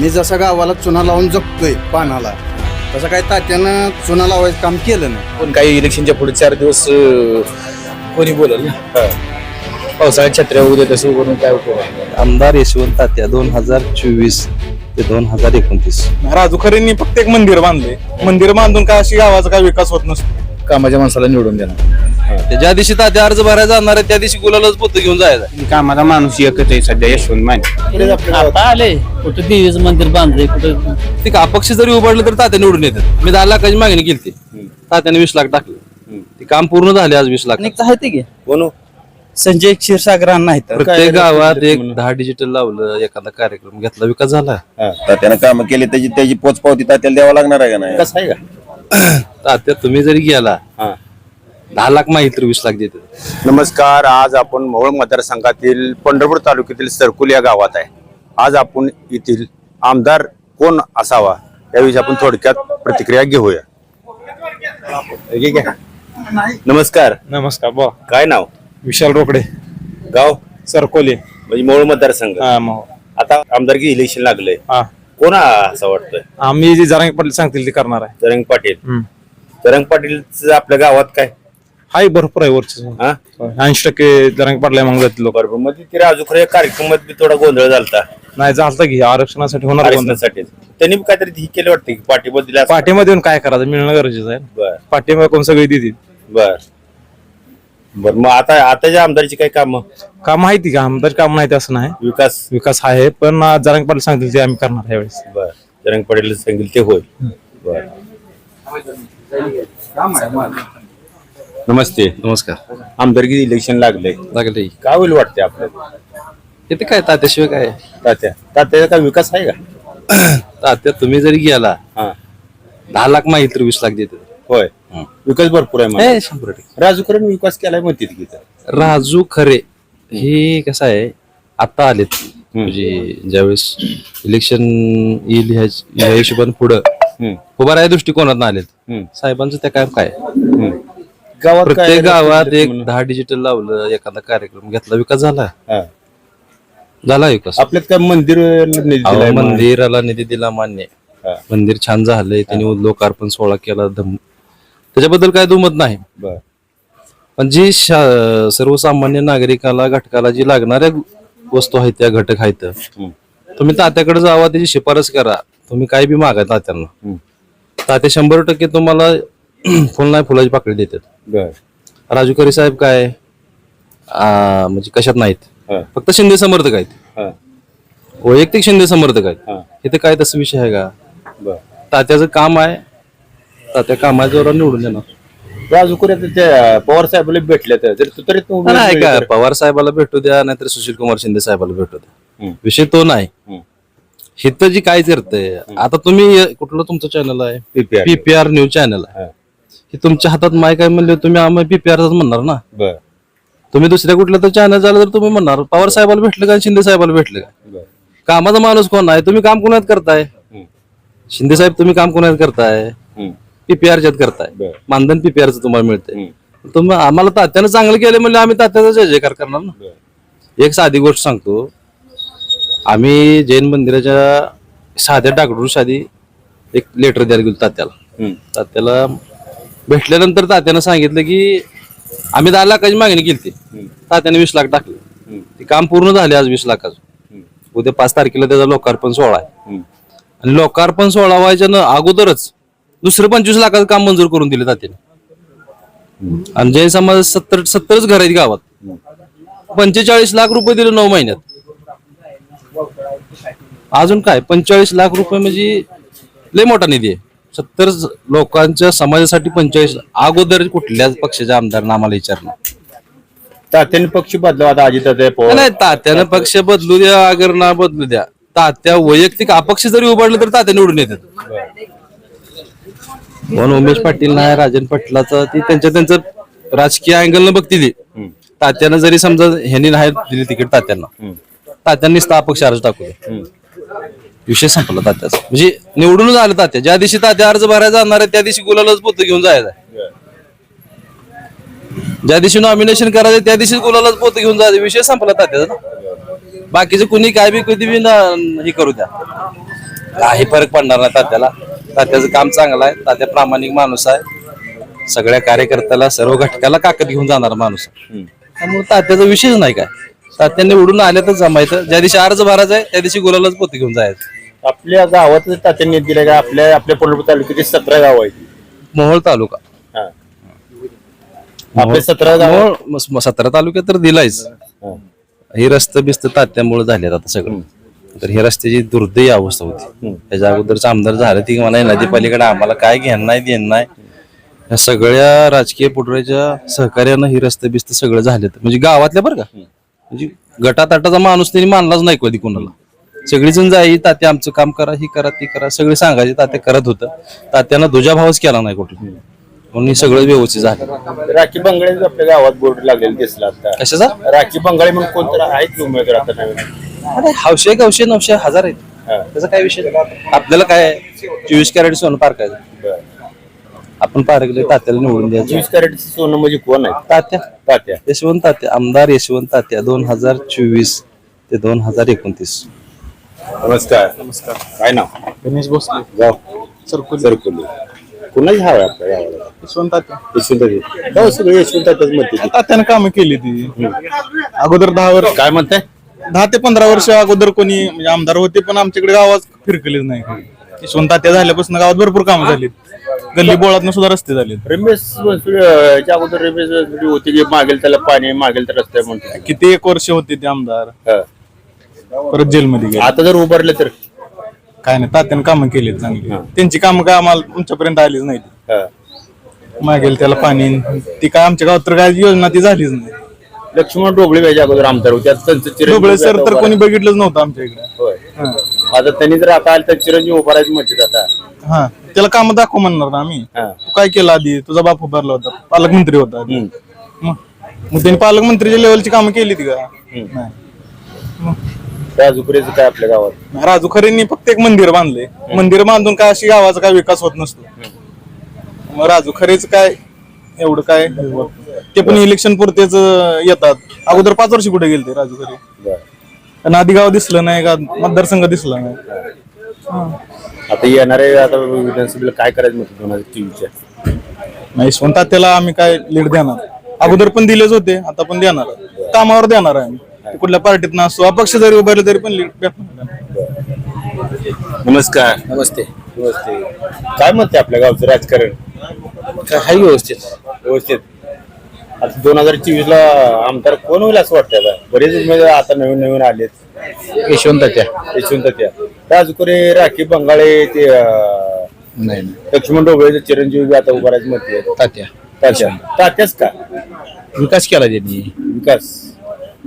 मी जसा गावाला चुना लावून जगतोय पानाला तसं काही तात्यानं चुना लावायचं काम केलं नाही. पण काही इलेक्शनच्या पुढे चार दिवस अं, कोणी बोलल ना? पावसाळ्यात छत्र्या उद्या तसं करून काय उपयोग आहे? आमदार यशवंत तात्या दोन हजार चोवीस ते दोन हजार एकोणतीस. राजू खरेंनी फक्त एक मंदिर बांधले मंदिर बांधून काय अशी गावाचा काय विकास होत नसतो. कामाच्या माणसाला निवडून देणार. ज्या दिवशी तात्या अर्ज भरायला जाणार आहे त्या दिवशी गुलालच पोत घेऊन जायचा कामाचा माणूस एकच आहे सध्या यशवंत माने. आता आले. कुठं देवीचं मंदिर बांधले कुठं ते का अपक्ष जरी उभारलं तर तात्या निवडून येतात. मी दहा लाखाची मागणी केली तात्याने वीस लाख टाकले. ते काम पूर्ण झाले आज वीस लाख आहे ते की. कोण? संजय क्षीरसागरांना प्रत्येक गावात एक दहा डिजिटल लावलं एखादा कार्यक्रम घेतला विकास झाला. त्यानं काम केले त्याची त्याची पोचपावती तात्याला द्यावं लागणार आहे का नाही? कसं आहे का? तात्या तुम्ही जरी गेला दहा लाख माहिती तर वीस लाख देतात नमस्कार आज आपण मोहोळ मतदारसंघातील पंढरपूर तालुक्यातील सरकुल या गावात आहे. आज आपण येथील आमदार कोण असावा याविषयी आपण थोडक्यात प्रतिक्रिया घेऊया. ठीक आहे नमस्कार. नमस्कार बा काय नाव? विशाल रोकडे. गाव? सरकोले. म्हणजे मूळ मतदारसंघ. हा आता आमदारकी इलेक्शन लागलंय. हा. कोण असं वाटतंय? आम्ही जे जरांगे पाटील सांगतील ते करणार आहे. तरंग पाटील? हम्म. तरंग पाटील आपल्या गावात काय? हाय भरपूर आहे वरचे. हा? ऐंशी टक्के जरांगे पाटला मग लोक. बरोबर मग ते राजू खरे कार्यक्रमात बी थोडा गोंधळ झालता. नाही झालं की आरक्षणासाठी होणार? आरक्षणासाठी. त्यांनी बी काहीतरी हे केलं वाटतं की पाठिंबा दिला. पाठीमध्ये येऊन काय करायचं मिळणं गरजेचं आहे. बर. पाठीमध्ये कोण सगळी देतील. बर. बर मग आता आताच्या आमदारची काय काम? काम माहिती का आमदार काम नाही ते असं नाही. विकास? विकास आहे पण जरांगे पाटील सांगतील ते आम्ही करणार आहे यावेळेस बर तरंग पाटील सांगेल ते होय बर. नमस्ते. नमस्कार. आमदारकी इलेक्शन लागलंय. लागले काय होईल वाटते आपल्याला? इथे काय तात्याशिवाय काय? तात्या. तात्याचा काय विकास आहे का? तात्या तुम्ही जरी गेला हा. दहा लाख माहिती तर वीस लाख देतात. होय. विकास भरपूर आहे म्हणा. हे शंभर टक्के राजू खरे विकास केलाय म्हणते की इथं. राजू खरे हे कसं आहे आता आलेत म्हणजे ज्यावेळेस इलेक्शन येईल ह्या ह्या हिशोबाने पुढं हम्म, राहा दृष्टिकोनात आलेत हम्म, साहेबांचं त्या काय काय हम्म. गावात काय प्रत्येक गावात एक? दहा डिजिटल लावलं एखादा कार्यक्रम घेतला विकास झाला हा. झाला विकास आपल्यात काय मंदिर निधी अहो, दिलाय म्हणा. मंदिराला निधी दिला मान्य हा. मंदिर छान झालंय त्यांनी लोकार्पण सोहळा केला धम त्याच्याबद्दल काय दुमत नाही. बर. पण जी शा- सर्वसामान्य नागरिकाला घटकाला जी लागणाऱ्या वस्तू आहेत त्या घटक आहेत तुम्ही तात्याकडे जावा त्याची शिफारस करा. तुम्ही काय बी मागा तात्यांना. तात्या शंभर टक्के तुम्हाला फुल नाही फुलाची पाकळी देतात. बर. राजू खरे साहेब काय? आ, म्हणजे कशात नाहीत. हा, फक्त शिंदे समर्थक आहेत. हा, वैयक्तिक शिंदे समर्थक आहेत. हा. इथे काय तसं विषय आहे का? बर. तात्याचं काम आहे तात्या कामाच्या जोरावर निवडून येणार. राजू खरे आता त्या पवार साहेबाला भेटले तर जर तू तरी तू नाही का पवार साहेबाला भेटू द्या नाहीतर सुशील कुमार शिंदे साहेबाला भेटू द्या. विषय तो नाही. हिथं जी काय करतंय आता तुम्ही कुठलं तुमचं चॅनल आहे? PPR. पीपीआर न्यूज चॅनल आहे. हा. तुमच्या हातात माय काय म्हणले तुम्ही आम्हाला पीपीआरच म्हणणार ना? बर. तुम्ही दुसऱ्या कुठलं तर चॅनल झालं तर तुम्ही म्हणणार पवार साहेबाला भेटलं का शिंदे साहेबाला भेटलं का? बर. कामाचा माणूस कोण आहे? तुम्ही काम कोणात करताय? हम्म, शिंदे साहेब तुम्ही काम कोणात करताय? हम्म, पीपीआरच्यात करताय. बर. मानधन पीपीआरचं तुम्हाला मिळतंय. हम्म, तुम्ही आम्हाला तात्यानं चांगलं केलं म्हणजे आम्ही तात्याचा जय जयकार करणार ना. बर. एक साधी गोष्ट सांगतो. आम्ही जैन मंदिराच्या साध्या डाकडूर साधी एक लेटर द्यायला गेलो तात्याला. हम्म, तात्याला भेटल्यानंतर तात्यानं सांगितलं की आम्ही दहा लाखाची मागणी केली हम्म, तात्याने वीस लाख टाकले. ते काम पूर्ण झाले आज वीस लाखाचं. उद्या पाच तारखेला त्याचा लोकार्पण सोहळा आहे. आणि लोकार्पण सोहळा व्हायच्या न अगोदरच दुसरं पंचवीस लाखाचं काम मंजूर करून दिले तात्याने आणि जैन समाज सत्तर सत्तरच घर आहेत गावात. पंचेचाळीस लाख रुपये दिले नऊ महिन्यात. अजून काय? पंचेचाळीस लाख रुपये म्हणजे लय मोठा निधी आहे. सत्तर लोकांच्या समाजासाठी पंचेचाळीस अगोदर कुठल्याच पक्षाच्या आमदारांना आम्हाला विचारणार. तात्याने पक्ष बदलावा आता अजित नाही तात्यानं पक्ष बदलू द्या अगर ना बदलू द्या. तात्या वैयक्तिक अपक्ष जरी उभारलं तर तात्या निवडून येतात. म्हणून उमेश पाटील नाही राजन पाटलाचं ती त्यांच्या त्यांचं राजकीय अँगल न बघतील तात्यानं जरी समजा ह्यांनी नाही दिली तिकीट तात्यांना तात्यांनीच अपक्ष अर्ज टाकू. विषय संपला तात्याचा. म्हणजे निवडूनच आलं तात्या. ज्या दिवशी तात्या अर्ज भरायला जाणार आहे त्या दिवशी गुलालच पोत घेऊन जायचं. ज्या दिवशी नॉमिनेशन करायचं त्या दिवशी गुलालच पोत घेऊन जायचं विषय संपला तात्याचा ना. बाकीचे कुणी काय बी कधी बी ना- हे करू द्या. काही फरक पडणार नाही तात्याला. तात्याचं काम चांगलं आहे. तात्या प्रामाणिक माणूस आहे. सगळ्या कार्यकर्त्याला सर्व घटकाला काकत घेऊन जाणार माणूस. आहे. त्यामुळे तात्याचा विषयच नाही काय? तात्या निवडून आले तर जमायचं ज्या दिवशी अर्ज भरायचा आहे त्या दिवशी गुलालाच पोती घेऊन जायचं. आपल्या गावात तात्यांनी दिलं का? आपल्या आपल्या पंढरपूर तालुक्यातील सतरा गाव आहेत. मोहोळ तालुका. हा. आपले सतरा गाव मोहोळ मस- म- सतरा तालुक्यात तर दिलायच. हे. रस्ते बिस्त तात्यामुळे झालेत आता सगळं. तर हे रस्त्याची दुर्दैवी अवस्था होती. त्याच्या अगोदरच आमदार झालं ती मला नदी पलीकडे आम्हाला काय घेणं नाही देणं नाही. या सगळ्या राजकीय पुढऱ्याच्या सहकार्यानं ही रस्ते बिस्त सगळं झालेत. म्हणजे गावातल्या बरं का? म्हणजे गटाताटाचा माणूस त्यांनी मानलाच नाही कधी कोणाला. सगळीजण जाई तात्या आमचं काम करा ही करा ती करा. सगळे सांगायचे तात्या करत होतं. तात्यानं दुजाभावच केला नाही कुठला म्हणून हे सगळं व्यवस्थित झालं. राखी बंगाळे आपल्या गावात बोर्ड लागलेला दिसला आता. कशाचा? राखी बंगाळे म्हणून कोणतं आहेत उमेदवार आता नवीन? अरे हौशे गवशे नऊशे हजार आहेत. त्याचा काय विषय नाही. आपल्याला काय आहे? चोवीस कॅरेट सोनं पारकायचं आपण पारकले तात्याला निवडून द्यायचं. चोवीस कॅरेटचं सोनं म्हणजे कोण आहे? तात्या. तात्या. यशवंत तात्या आमदार यशवंत तात्या दोन हजार चोवीस ते दोन हजार एकोणतीस. नमस्कार. नमस्कार. काय नाव? गणेश भोसले. गाव सरकुली. सरकुली. कुणाची हवा आहे आपल्या गावाला? यशवंत सगळे यशवंत म्हणते. तात्यानं कामं केली ती. अगोदर दहा वर्ष काय म्हणताय? दहा ते पंधरा वर्ष अगोदर कोणी म्हणजे आमदार होते पण आमच्याकडे गावात फिरकलेच नाही. यशवंत तात्या झाल्यापासून गावात भरपूर कामं झालीत. गल्ली बोळातनं सुद्धा रस्ते झालेत. रमेश याच्या अगोदर रमेश होते की मागेल त्याला पाणी मागेल तर रस्ते म्हणते किती एक वर्ष होते ते आमदार. परत जेलमध्ये गेले. आता जर उभारले तर? काय नाही तात्यानं कामं केलीत चांगली. त्यांची कामं काय आम्हाला तुमच्यापर्यंत आलीच नाही हा. मागेल त्याला पाणी. ती काय आमच्या गावात तर काय योजना ती झालीच नाही. लक्ष्मण डोबळे याच्या अगोदर आमदार होते. आता त्यांचं चिरंजीव डोबळे सर आता तर उभा कोणी बघितलंच नव्हतं आमच्या इकडे. होय. आता त्यांनी जर आता आलं तर चिरंजीव उभारायचं म्हणते आता. हा. त्याला काम दाखव म्हणणार ना आम्ही. हा. तू काय केलं आधी? तुझा बाप उभारला होता. पालकमंत्री होता आधी. मग? मग त्यांनी पालकमंत्रीच्या लेवलची कामं केली ती का? नाही. राजुकरेचं काय आपल्या गावात? राजू खरेंनी फक्त एक मंदिर बांधले मंदिर बांधून काय अशी गावाचा काय विकास होत नसतो. मग राजू खरेच काय? एवढं काय? ते पण इलेक्शन पुरतेच येतात. अगोदर पाच वर्ष कुठे गेले ते राजू खरे. आणि आधी गाव दिसलं नाही का? मतदारसंघ दिसला नाही. आता येणारे आता विधानसभेला काय करायचं म्हणते दोन हजार चोवीसच्या नाही यशवंत त्याला आम्ही काय लीड देणार? अगोदर पण दिलेच होते आता पण देणार. कामावर देणार आहे आम्ही. ते कुठल्या पार्टीत नसतो अपक्ष जरी उभारले तरी पण लीड भेटणार नमस्कार. नमस्ते. नमस्ते. काय म्हणते आपल्या गावचं राजकारण? हाय व्यवस्थित. व्यवस्थित. आता दोन हजार चोवीस ला आमदार कोण होईल असं वाटतं आता? बरेच उमेदवार आता नवीन नवीन आलेत. यशवंताच्या यशवंत त्या. राजकुरे राखी बंगाळे ते अं, नाही लक्ष्मण डोबळेचे चिरंजीवी बी आता उभारायचं म्हणते तात्या. तात्या. तात्याच का? विकास केला त्यांनी. विकास.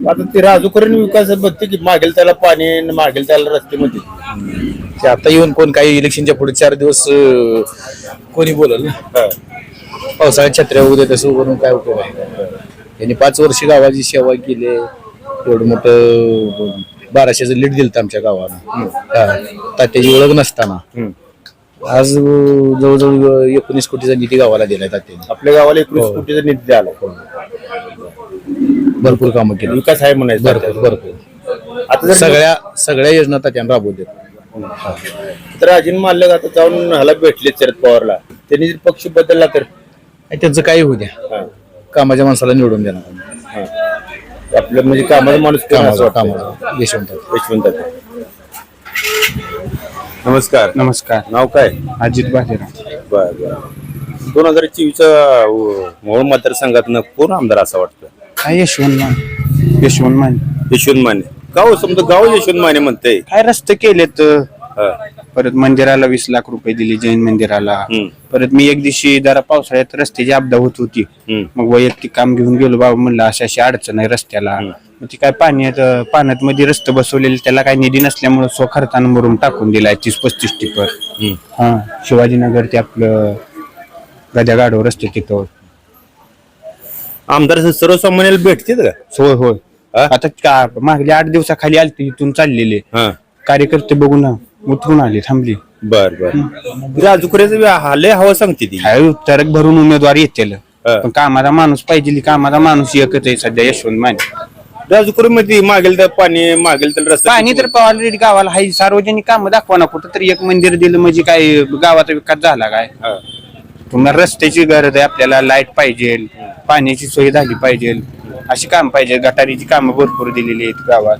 आता ते राजूकरण विकास बघते की मागेल त्याला पाणी आणि मागेल त्याला रस्ते म्हणते ते आता येऊन कोण काही इलेक्शनच्या पुढे चार दिवस अं, कोणी बोलल ना. पावसाळ्यात छत्र्या उद्या तसं करून काय उपयोग आहे? त्यांनी पाच वर्ष गावाची सेवा केली. एवढं मोठं बाराशेचं लीड दिलं आमच्या गावानं. हा. तात्याची ओळख नसताना. आज जवळजवळ एकोणीस कोटीचा निधी गावाला दिलाय तात्याने. आपल्या गावाला एकोणीस कोटीचा निधी आला. भरपूर कामं केली. विकास आहे म्हणायचं भरपूर भरपूर. आता सगळ्या सगळ्या योजना तात्याने राबवल्या तर अजिन माल्लक आता जाऊन ह्याला भेटले शरद पवारला. त्यांनी जर पक्ष बदलला तर? आणि त्यांचं काही होऊ द्या. कामाच्या माणसाला निवडून देणार. आपलं म्हणजे कामाचा माणूस कोण असं कामाचा वाटतं? कामाचा. यशवंत यशवंत नमस्कार. नमस्कार. नाव काय? अजित बाजीराव. बर बर. दोन हजार चोवीसच्या मोहोळ मतदारसंघातनं कोण आमदार असं वाटतं काय यशवंत माने. यशवंत माने. यशवंत माने. गाव समजा गाव यशवंत माने म्हणते काय रस्ते केलेत परत मंदिराला वीस लाख रुपये दिले जैन मंदिराला. परत मी एक दिवशी जरा पावसाळ्यात रस्त्याची आपदा होत होती. मग वैयक्तिक काम घेऊन गेलो बाबा म्हणलं अशी अशी अडचण आहे रस्त्याला. मग ती काय पाण्यात पाण्यात मध्ये रस्ते बसवलेले त्याला काय निधी नसल्यामुळे स्वखर्चानं भरून टाकून दिलाय तीस पस्तीस टिपर. हा शिवाजीनगर ते आपलं गद्या गाडव रस्ते तिथं. आमदार सर्वसामान्याला भेटते का? होय होय? आता का मागल्या आठ दिवसाखाली आलते इथून चाललेले. कार्यकर्ते बघून उतरून आले थांबली. बर बर. राजूकऱ्याचं हाले हवा सांगते ती. काय तरक भरून उमेदवार येतील. हा. पण कामाचा माणूस पाहिजे कामाचा माणूस एकच आहे सध्या यशवंत माने. राजूकुरी मध्ये मागेल तर पाणी मागेल तर रस्ता पाणी तर ऑलरेडी गावाला हाय सार्वजनिक काम दाखवा ना कुठं तरी एक मंदिर दिलं म्हणजे काय गावाचा विकास झाला काय? हा. पुन्हा रस्त्याची गरज आहे आपल्याला लाइट पाहिजे पाण्याची सोय झाली पाहिजे अशी काम पाहिजे गटारीची कामं भरपूर दिलेली आहेत गावात.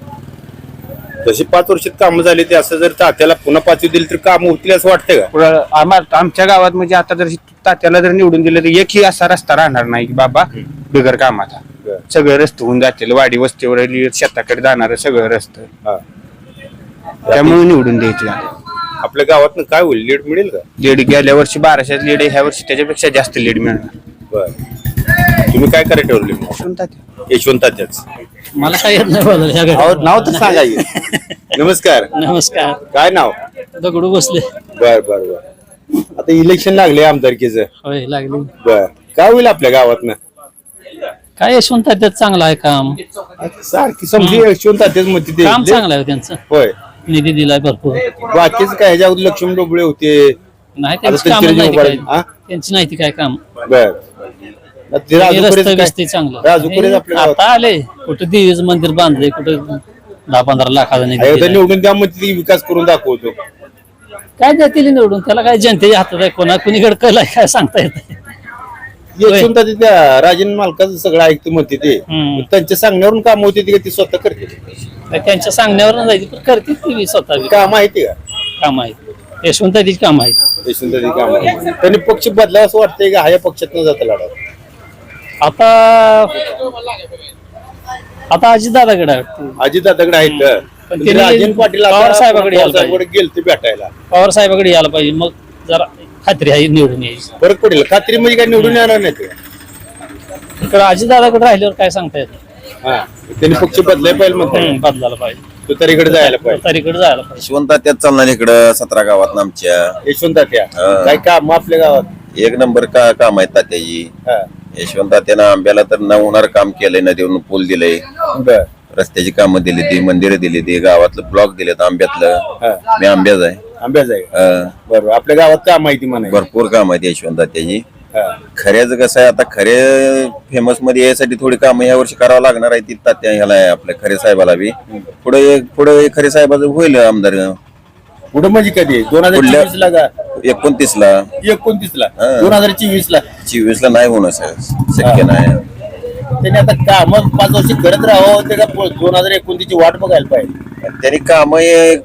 तशी पाच वर्षात कामं झाली ते असं जर तात्याला पुन्हा पाचवी दिली तर काम होतील असं वाटतंय का? पुढं आम्हा- आमच्या गावात म्हणजे आता जर तात्याला जर निवडून दिलं तर एकही असा रस्ता राहणार नाही की बाबा बिगर कामाचा. बरं. सगळे रस्ते होऊन जातील वाडी वस्तीवर शेताकडे जाणार सगळं रस्ते. हा. त्यामुळे निवडून द्यायचे. आपल्या गावात काय होईल? लीड मिळेल का? लीड गेल्या वर्षी बाराशे लीड आहे, ह्या वर्षी त्याच्यापेक्षा जास्त लीड मिळणार. बर. तुम्ही काय करायला ठरवले मग? यशवंत तात्याच. मला काय येत नाही बोलायला ह्या अहो, घरात. नाव तर सांगा की. नमस्कार. नमस्कार. काय नाव? दगडू बसले. बर बर बर. आता इलेक्शन लागले आमदारकीचं. होय लागली. बर. काय होईल आपल्या गावात काय यशवंत त्यात चांगलं आहे काम. सारखी समजी यशवंत तात्याच म्हणते ते. काम चांगलं आहे त्यांचं. होय. निधी दिलाय भरपूर. बाकीच काय? ह्याच्या अगोदर लक्ष्मण डोबळे होते. नाही त्यांची आता काम त्यांची नाही काय. हा? त्यांची नाही ती काय काम. बर. ते रस्ते? बिस्ते चांगलं. आता आले कुठं देवीचं मंदिर बांधले कुठं दहा पंधरा लाखाचा निधी दिलाय. निवडून द्या म्हणते ती विकास करून दाखवतो. काय देतील निवडून? त्याला काय जनतेच्या हातात आहे? कोणा कुणीकडे कल आहे? काय सांगता येत नाही. यशवंत त्या राजन मालकाचं सगळं ऐकते म्हणते ते. हम्म. त्यांच्या सांगण्यावरून काम होते ते का ती स्वतः करते. त्यांच्या सांगण्यावर जायची पण करतील ती बी स्वतः बी. काम माहिती का काम आहेत यशवंताची काम आहेत यशवंत काम त्यांनी पक्ष बदलावा असं वाटतंय का? ह्या पक्षात न जाता लढा आता आता अजित दादाकडे अजित दादाकडे आहेत का? पण म्हणजे त्यांनी राजन पाटील आता पवार साहेबाकडे यायला पवार साहेबाकडे गेलते भेटायला. पवार साहेबाकडे यायला पाहिजे. मग जरा खात्री आहे निवडून यायची. फरक पडेल खात्री म्हणजे काय? निवडून येणार नाही ते इकडे अजित दादाकडे राहिल्यावर काय सांगता येत नाही. हा त्यांनी पक्ष बदलाय पाहिजे म्हणतात. हम्म, बदलायला पाहिजे. तो तरीकडे जायला पाहिजे. तारीकडे जायला पाहिजे. यशवंत त्यात चालणार इकडं सतरा गावात आमच्या. यशवंत तात्या हा. काय काम आपल्या गावात? एक नंबर का काम आहे तात्याची हा. यशवंत त्यानं आंब्याला तर न होणार काम केलंय नदीवरून पूल दिलंय. बर. रस्त्याची कामं दिली ती मंदिरं दिली ती गावातलं ब्लॉक दिलेत आंब्यातलं. मी आंब्याच आहे. आंब्याच आहे का? अं, बरोबर आपल्या गावात काय माहिती म्हणा भरपूर काम आहेत यशवंत त्याची खऱ्याचं कसं आहे आता खरे फेमसमध्ये यायसाठी थोडी कामं ह्या वर्षी करावं लागणार आहे ती तात्या ह्याला आहे आपल्या खरे साहेबाला बी. पुढे पुढे खरे साहेबाचं होईल आमदार पुढे म्हणजे कधी दोन हजार पुढल्या- चोवीस ला का? एकोणतीस ला एकोणतीस ला हा. दोन हजार चोवीस ला चोवीस ला नाही होणं सर. शक्य नाही. त्यांनी आता काम पाच वर्ष करत राहावं ते का दोन हजार एकोणतीस ची वाट बघायला पाहिजे? त्यांनी काम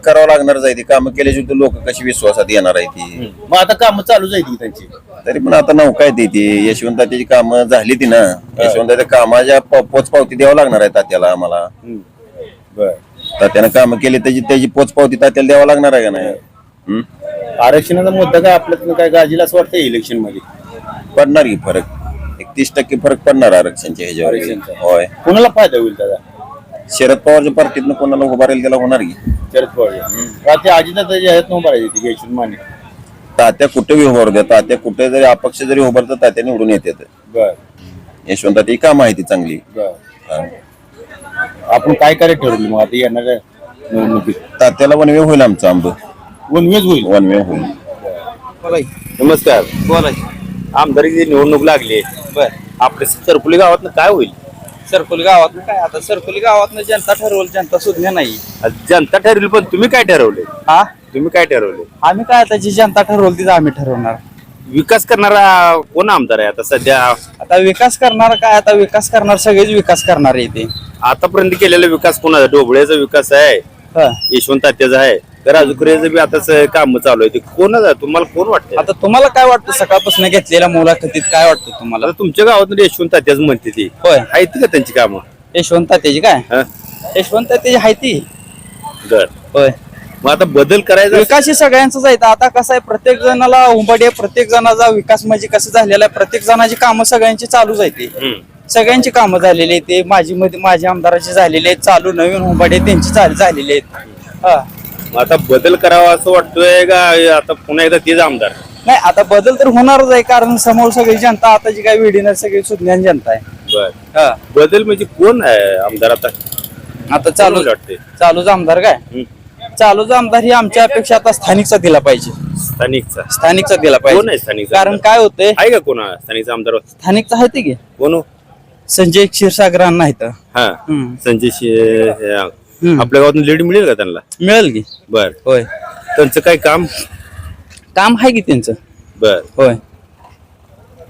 करावं लागणारच आहे ती कामं केल्याशिवाय लोक कशी विश्वासात येणार आहे ती? मग आता काम चालू जाईल त्यांची? तरी पण आता नौका आहे ती ती. यशवंत त्याची कामं झाली ती ना. यशवंत कामाच्या पोच पावती द्यावं लागणार आहे तात्याला आम्हाला. बर. तात्यानं कामं केली त्याची त्याची पोच पावती तात्याला द्यावं लागणार आहे का नाही? आरक्षणाचा मुद्दा काय आपल्यातनं काय गाजीला असं वाटतं इलेक्शनमध्ये पडणार की फरक? एक तीस टक्के फरक पडणार आरक्षणच्या ह्याच्यावर. आरक्षणचा. होय. कोणाला फायदा होईल त्याचा शरद पवारच्या पार्टीतनं कोणाला उभा राहील त्याला होणार की? शरद पवार. ते अजितदादाच्या ह्यात नव्हतं राहायचे ती यशवंत माने तात्या कुठे बी उभारू द्या. तात्या कुठे जरी अपक्ष जरी उभारतात तात्या निवडून येतात. बर. यशवंत ती काम आहे ती चांगली. बर. हा. आपण काय करायला ठरवलं? मग आता येणाऱ्या निवडणुकीत. तात्याला वनवे होईल आमचं आंब वनवेज होईल? वनवे होईल. नमस्कार. आमदारकीची निवडणूक लागली बर. आपल्या सरपुली गावात काय होईल? सरकुल गावात काय? आता सरकुल गावात जनता ठरवलं जनता सुज्ञ नाही. जनता ठरवली पण तुम्ही काय ठरवले? हा? तुम्ही काय ठरवले? आम्ही काय आता जी जनता ठरवलं तीच आम्ही ठरवणार. विकास करणारा कोण आमदार आहे आता सध्या? आता विकास करणार काय? आता विकास करणार सगळेच विकास करणार येते आतापर्यंत केलेला विकास कोणाचा? डोबळ्याचा विकास आहे यशवंत तात्याचा आहे तर राजूकरेचं बी आता काम चालू आहे ते कोणाचा तुम्हाला कोण वाटतं आता तुम्हाला काय वाटतं? सकाळपासून घेतलेल्या मुलाखतीत काय वाटतं तुम्हाला? आता तुमच्या गावात यशवंत तात्याच म्हणते ती. होय. आहेत का त्यांची कामं? यशवंत त्याची काय? हा? यशवंत त्याची आहे ती. बर. होय. मग आता बदल करायचा विकास हे सगळ्यांचाच आहे. आता कसं आहे प्रत्येक जणाला उंबडी आहे प्रत्येक जणाचा विकास म्हणजे कसं झालेला आहे प्रत्येक जणाची कामं सगळ्यांची चालूच आहे ते. हम्म. सगळ्यांची कामं झालेली आहेत ते. माझी मध्ये माझी आमदाराची झालेली आहेत चालू नवीन उंबाडे त्यांची चाल- झालेली आहेत. हा. मग आता बदल करावा असं वाटतोय का आता पुन्हा एकदा तेच आमदार? नाही आता बदल तर होणारच आहे कारण समोर सगळी जनता आता जी काही विडीनं सगळी सुज्ञान जनता आहे. बर. हा. बदल म्हणजे कोण आहे आमदार आता? आता चालू वाटते चालूच आमदार काय? चालूच आमदार ही आमच्या अपेक्षा आता स्थानिकचा दिला पाहिजे. स्थानिकचा. स्थानिकचा दिला कोण आहे पाहिजे स्थानिकचा कारण काय होतंय? आहे का कोण स्थानिकचा आमदार? स्थानिकचा आहे ते की. कोण हो? संजय क्षीरसागर अण्णा इथं हा. हम्म. संजय शे- हे, आपल्या गावातून लीड मिळेल का त्यांना? मिळेल की. बर. होय. त्यांचं काय काम? काम आहे की त्यांचं. बर. होय.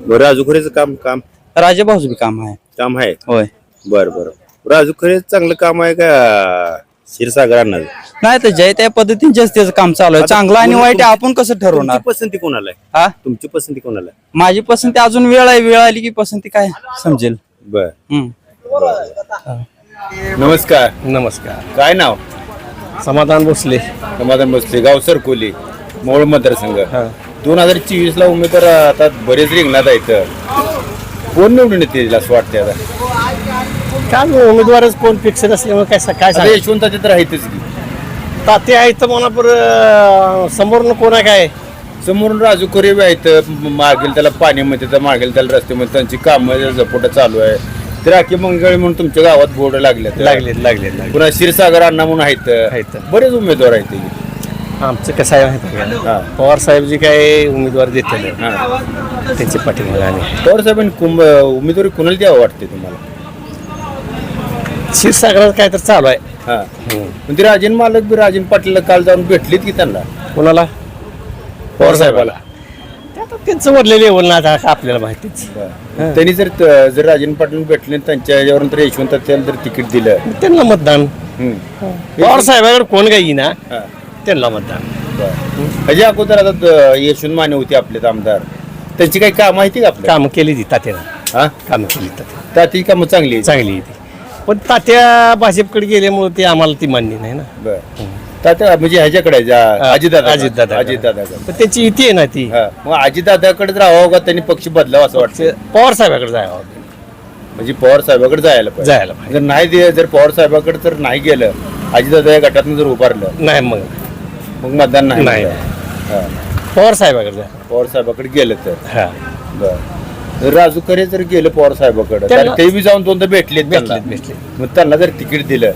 बरं राजू खरेचं काम काम? राजाभाऊचं बी काम आहे. काम आहे? होय. बर बर. राजू खरे चांगलं काम आहे का? क्षीरसागरांना. नाही तर जय त्या पद्धतीनेच त्याचं काम चालू आहे. चांगलं आणि वाईट आहे आपण कसं ठरवणार? तुमची पसंती कोणाला आहे? हा? तुमची पसंती कोणाला आहे? माझी पसंती अजून वेळ आहे वेळ आली की पसंती काय समजेल. बर. हम्म. नमस्कार. नमस्कार. काय नाव? समाधान भोसले. समाधान बसले गाव सरकोली मोळ मतदारसंघ. दोन हजार चोवीस ला उमेदवार आता बरेच रिंगणात आहेत. कोण निवडून येतील असं वाटतंय आता? काय उमेदवारच कोण फिक्स नसल्यामुळे काय काय आता यशवंत तर आहेतच की. ताते आहे तर मला पर समोरनं कोण आहे काय? समोरून राजू बी आहेत म- मागेल त्याला पाण्यामध्ये तर मागेल त्याला रस्त्यामध्ये त्यांची कामं झपोट चालू आहे. तर राखी मंगळ म्हणून तुमच्या गावात बोर्ड लागले लागले लागले लागले पुन्हा क्षीरसागर अण्णा म्हणून आहेत. आहेत. बरेच उमेदवार आहेत ते. आमचं कसं आहे माहिती आहे हा. पवार साहेब जे काय उमेदवार देते हा. त्याचे आणि पवार साहेबांनी कुंभ उमेदवारी कुणाला द्यावं वाटते तुम्हाला? क्षीरसागरात काय तर चालू आहे. हा. पण ते राजन मालक बी राजन पाटील काल जाऊन भेटलीत की त्यांना? कोणाला? पवार साहेबाला. ते आता त्यांचं वरलेले लेवल ना आता आपल्याला माहितीच. त्यांनी जर जर राजन पाटील भेटले त्यांच्या याच्यावरून तर यशवंत त्याला जर तिकीट दिलं. त्यांना मतदान. हम्म. पवार साहेबांवर कोण काही हा. त्यांना मतदान. बरं. ह्याच्या अगोदर आता द- यशवंत माने होते आपले आमदार. त्यांची काही काम माहिती का आपल्या कामं केली ती तात्यानं. हा? कामं केली तात्या त्याची कामं चांगली आहेत. चांगली आहे ती पण तात्या भाजपकडे गेल्यामुळे ते आम्हाला ती मान्य नाही ना. बरं. तात्या म्हणजे ह्याच्याकडे अजितदादा अजितदादा. अजितदादाकडे पण त्याची इथे आहे ना ती. मग अजितदादाकडे राहावं का त्यांनी पक्ष बदलावा असं वाटतं? पवार साहेबाकडे जायला म्हणजे पवार साहेबाकडे जायला पाहिजे. जायला पाहिजे. जर नाही दे जर पवार साहेबाकडे जर नाही गेलं अजितदादा या गटातून जर उभारलं नाही मग. मग मतदान नाही नाही. हा. पवार साहेबाकडे जायला पवार साहेबाकडे गेलं तर. हा. बरं. राजू खरे जर गेलं पवार साहेबाकडे त्यांना- ते बी जाऊन दोनदा भेटलेत त्यांना. भेटलेत मग त्यांना जर तिकीट दिलं.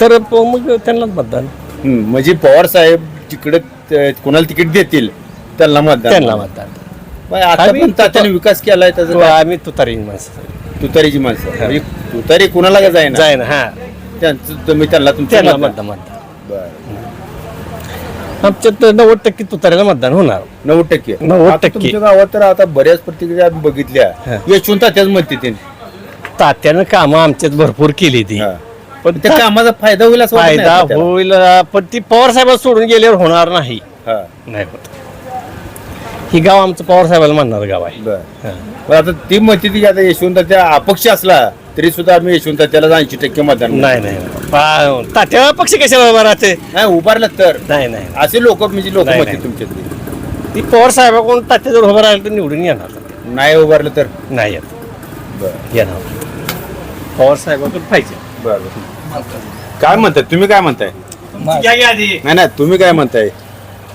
तर प- मग त्यांनाच मतदान. म्हणजे पवार साहेब तिकडे त- कोणाला तिकीट देतील त्यांना मतदान. त्यांना मतदान. मग आता आम्ही पण तात्याने विकास केलाय त्याचा तो काय? आम्ही तुतारी माणसं. तुतारीची माणसं. म्हणजे तुतारी कुणाला का जाईना? जाय ना हा. त्यांचं तुम्ही त्यांना तुमच्या त्यांना मतदान. मतदान मतदान. बरं. आमच्यात नव्वद टक्के तुतारीला मतदान होणार नव्वद टक्के नव्वद आता टक्के. तुमच्या गावात तर आता बऱ्याच प्रतिक्रिया आम्ही बघितल्या हा. यशवंत तात्याच म्हणते ते तात्यानं कामं आमच्यात भरपूर केली ती हा. पण त्या कामाचा फायदा होईल असं वाटत नाही फायदा आपल्याला? होईल पण ती पवार साहेब सोडून गेल्यावर होणार नाही हा. नाही होत ही गाव आमचं पवार साहेबाला म्हणणार गाव आहे बरं. हा. पण आता ती म्हणते ती की आता यशवंत त्या अपक्ष असला तरी सुद्धा आम्ही यशवंत त्याला ऐंशी टक्के मतदान. नाही नाही पा- तात्या पक्ष कशाला उभा राहते? नाही उभारलं तर. नाही नाही. असे लोक म्हणजे लोक नाही, नाही. तुमच्यातले. ती पवार साहेबाकडून तात्याजवळ उभं राहिलं तर निवडून येणार. नाही उभारलं तर? नाही येत. बरं. येणार. पवार साहेबाकडे पाहिजे. बरं. काय म्हणताय? तुम्ही काय म्हणताय? नाही नाही तुम्ही काय म्हणताय?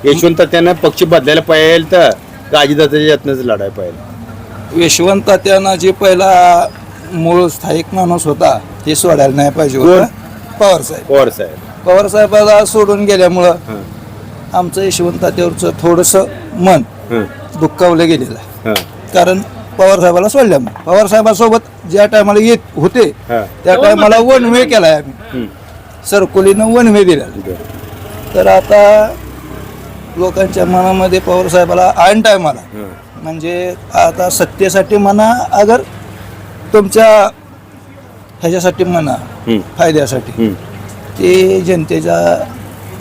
यशवंत त्यानं पक्ष बदलायला पाहिजे तर राजदाच्या यातनंच लढायला पाहिजे. यशवंत तात्यानं जे पहिला मूळ स्थायिक माणूस होता ते सोडायला नाही पाहिजे होता पवार साहेब पवार साहेब पवार साहेबाला सोडून गेल्यामुळं हं. आमचं यशवंत तात्यावरचं थोडंसं मन हं. दुःखावलं गेलेलं आहे हं. कारण पवार साहेबाला सोडल्यामुळे पवार साहेबासोबत ज्या टायमाला येत होते हं. त्या टायमाला वन वे केलाय आम्ही हं. सरकोलीनं वन वे दिला तर आता लोकांच्या मनामध्ये पवार साहेबाला ऐन टायमाला हं. म्हणजे आता सत्तेसाठी म्हणा अगर तुमच्या ह्याच्यासाठी म्हणा हं. फायद्यासाठी. ते जनतेचा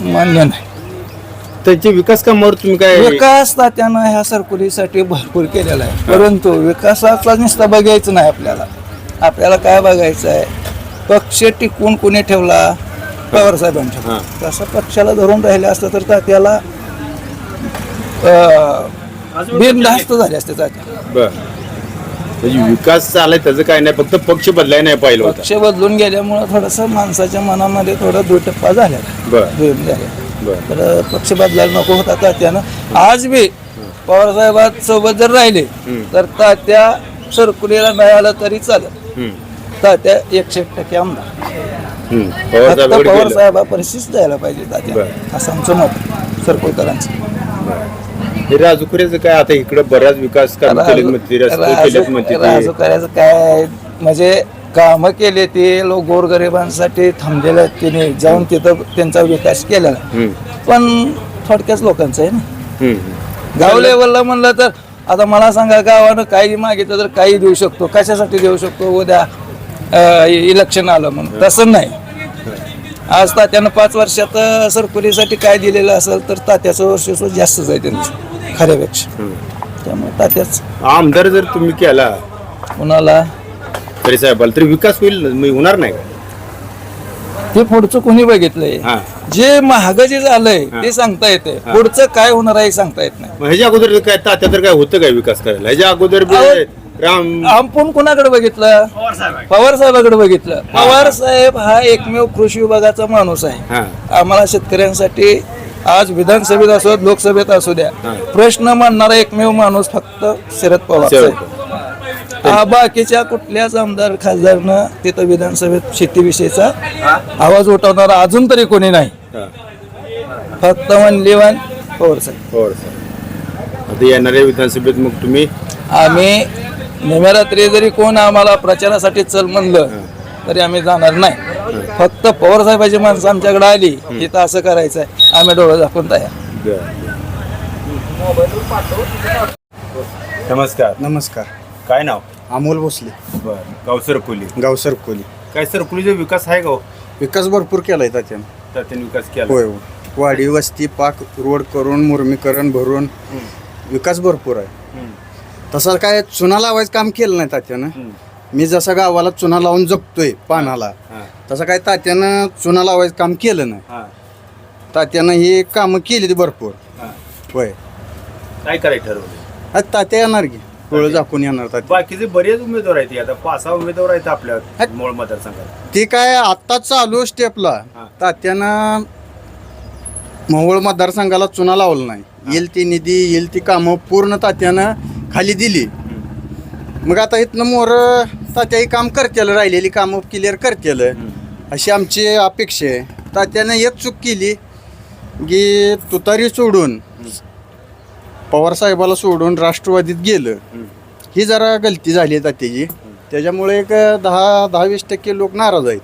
मान्य नाही. त्यांचे विकास कामावर तुम्ही काय विकास तात्यानं ह्या सरकुलीसाठी भरपूर केलेला आहे. परंतु विकासाचा नुसता बघायचं नाही आपल्याला. आपल्याला काय बघायचं आहे? पक्ष टिकवून कोणी ठेवला? पवार साहेबांच्या तसं पक्षाला धरून राहिले असतं तर तात्याला अं, बिनधास्त झाले असते तात्या बर. म्हणजे विकास चालाय त्याचं काय नाही फक्त पक्ष बदलाय नाही पाहिलं होता. पक्ष बदलून गेल्यामुळं थोडंसं माणसाच्या मनामध्ये थोडा दुटप्पा बर. झाले बर. तर पक्ष बदलायला नको होता तात्यानं. आज बी पवार साहेबात सोबत जर राहिले तर तात्या सरकुलीला नाही आलं तरी चालेल. हं. तात्या एकशे एक टक्के आमदार. हं. पवार फक्त साहेबाकडे गेलं. द्यायला पाहिजे तात्या. बरं. असं आमचं मत सरकुलकरांचं. हे राजूखुऱ्याचं काय आता इकडे बराच विकास काम केलेत म्हणते रस्ते केलेत म्हणते ते. राजू करायचं काय म्हणजे काम केले ते लोक गोरगरिबांसाठी थांबलेले आहेत तिने जाऊन तिथं त्यांचा विकास केलेला आहे. पण थोडक्याच लोकांचं आहे ना हम्म. गाव लेवलला म्हणलं तर आता मला सांगा गावानं काही मागितलं तर काही देऊ शकतो कशासाठी देऊ शकतो उद्या अं, इलेक्शन आलं म्हणून तसं नाही आज तात्यानं पाच वर्षात सरकुलीसाठी काय दिलेलं असेल तर तात्याचं वर्षस्व जास्तच आहे त्यांचं. खऱ्यापेक्षा त्यामुळे तात्याच. आमदार जर तुम्ही केला कुणाला? तरी साहेबाला तरी विकास होईल? मग होणार नाही का? ते पुढचं कोणी बघितलंय? हा. जे महाग जे झालंय ते सांगता येते पुढचं काय होणार आहे सांगता येत नाही. मग ह्याच्या अगोदर काय तात्या तर काय होतं काय विकास करायला? ह्याच्या अगोदर बी अहो, राम. आपण कुणाकडे बघितलं? पवार साहेबाकडे. बघितलं. पवार साहेब हा एकमेव कृषी विभागाचा माणूस आहे. हा. आम्हाला शेतकऱ्यांसाठी आज विधानसभेत असो लोकसभेत असू द्या प्रश्न मांडणारा एकमेव माणूस फक्त शरद पवार साहेब. हा, बाकीच्या कुठल्याच आमदार खासदारनं तिथं विधानसभेत शेतीविषयीचा आवाज उठवणारा अजून तरी कोणी नाही. फक्त वनलीवान पवार साहेब. हो सर आता येणाऱ्या विधानसभेत मग तुम्ही आम्ही निम्यारात्री जरी कोण आम्हाला प्रचारासाठी चल म्हणलं तरी आम्ही जाणार नाही. फक्त पवार साहेबाची माणसं आमच्याकडे आली इथं असं करायचं आहे आम्ही डोळं दाखवून तयार. नमस्कार. नमस्कार. काय नाव? अमोल भोसले. बर. गाव सरकुली गाव सरकोली. काय सरकुलीचा विकास आहे का हो? विकास भरपूर केलाय त्याच्यानं तात्याने विकास केला. होय होय. वाडी वस्ती पाक रोड करून मुरमीकरण भरून विकास भरपूर आहे. तसं काय चुना लावायचं काम केलं नाही तात्यानं. मी जसं गावाला चुना लावून जगतोय पानाला. तसं काय तात्यानं चुना लावायचं काम केलं नाही. तात्यानं ही कामं केली ती भरपूर. होय. काय करायचं ठरवलं तात्या येणार की. डोळं झाकून येणार तात्या. बाकीचे बरेच उमेदवार आहेत आता पाच सहा उमेदवार आहेत आपल्या मूळ मतदारसंघात. ते काय आत्ता चालू स्टेपला. हा. तात्यानं मोहोळ मतदारसंघाला चुना लावलं नाही. येईल ती निधी येईल ती कामं पूर्ण तात्यानं खाली दिली. मग आता इथनं मोर तात्या ही काम करतेल राहिलेली कामं क्लिअर करतेल. अशी आमची अपेक्षा आहे. तात्यानं एक चूक केली की तुतारी सोडून पवार साहेबाला सोडून राष्ट्रवादीत गेलं. ही जरा गलती झाली आहे तात्याची. त्याच्यामुळे एक दहा दहा वीस टक्के लोक नाराज आहेत.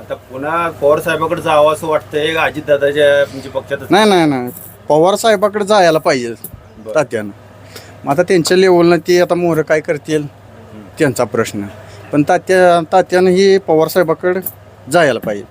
आता पुन्हा पवार साहेबाकडे जावं असं वाटतंय अजित दादाच्या म्हणजे पक्षातच? नाही नाही नाही. पवार साहेबाकडे जायला पाहिजे तात्यानं. मग आता त्यांच्या लेवलनं ते आता मोहर काय करतील? त्यांचा प्रश्न. पण तात्या तात्यानं ही पवार साहेबाकडे जायला पाहिजे.